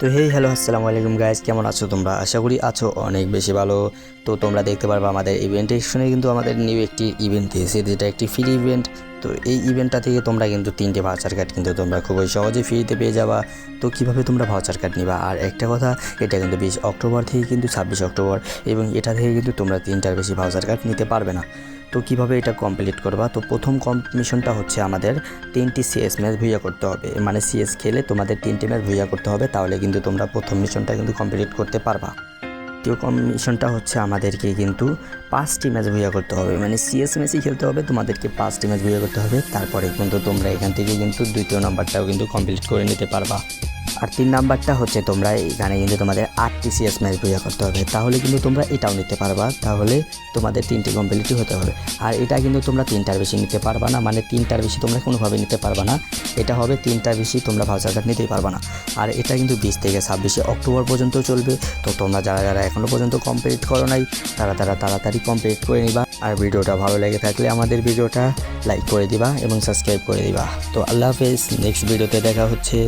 তো hey hello আসসালামু আলাইকুম গাইজ কেমন আছো তোমরা? আশা করি আছো অনেক বেশি ভালো। তো তোমরা দেখতে পারবে আমাদের ইভেন্ট সেকশনে কিন্তু আমাদের নিউ একটি ইভেন্ট দিয়েছে, যেটা একটি ফ্রি ইভেন্ট তো এই ইভেন্টটা থেকে তোমরা কিন্তু তিনটে ভাউচার কার্ড কিন্তু তোমরা খুবই সহজে ফ্রিতে পেয়ে যাবা। তো কীভাবে তোমরা ভাউচার কার্ড নিবা? আর একটা কথা, এটা কিন্তু বিশ অক্টোবর থেকে কিন্তু ছাব্বিশ অক্টোবর, এবং এটা থেকে কিন্তু তোমরা তিনটার বেশি ভাউচার কার্ড নিতে পারবে না। তো কীভাবে এটা কমপ্লিট করবা? তো প্রথম কমিশনটা হচ্ছে আমাদের তিনটি সিএস ম্যাচ ভুইয়া করতে হবে। মানে সিএস খেলে তোমাদের তিনটি ম্যাচ ভুইয়া করতে হবে, তাহলে কিন্তু তোমরা প্রথম মিশনটা কিন্তু কমপ্লিট করতে পারবা। দ্বিতীয় কমিশনটা হচ্ছে আমাদেরকে কিন্তু পাঁচটি ম্যাচ ভুইয়া করতে হবে। মানে সিএস ম্যাচই খেলতে হবে, তোমাদেরকে পাঁচটি ম্যাচ ভুইয়া করতে হবে। তারপরে কিন্তু তোমরা এখান থেকে কিন্তু দ্বিতীয় নাম্বারটাও কিন্তু কমপ্লিট করে নিতে পারবা। আর তিন নাম্বারটা হচ্ছে তোমরা এখানে কিন্তু তোমাদের আটটি সিএস ম্যাচ ভুইয়া করতে হবে। তাহলে কিন্তু তোমরা এটাও নিতে পারবা। তাহলে তোমাদের তিনটি কমপ্লিটই হতে হবে। আর এটা কিন্তু তোমরা তিনটার বেশি নিতে পারবা না। মানে তিনটার বেশি তোমরা কোনোভাবে নিতে পারবা না। এটা হবে তিনটার বেশি তোমরা ভাউচার কার্ড নিতেই পারবা না। আর এটা কিন্তু বিশ থেকে ছাব্বিশে অক্টোবর পর্যন্ত চলবে। তো তোমরা যারা যারা এখনও পর্যন্ত কমপ্লিট করো নাই, তারা তারা তাড়াতাড়ি কমপ্লিট করে নিবা। আর ভিডিওটা ভালো লেগে থাকলে আমাদের ভিডিওটা লাইক করে দিবা এবং সাবস্ক্রাইব করে দিবা। তো আল্লাহ হাফেজ নেক্সট ভিডিওতে দেখা হচ্ছে।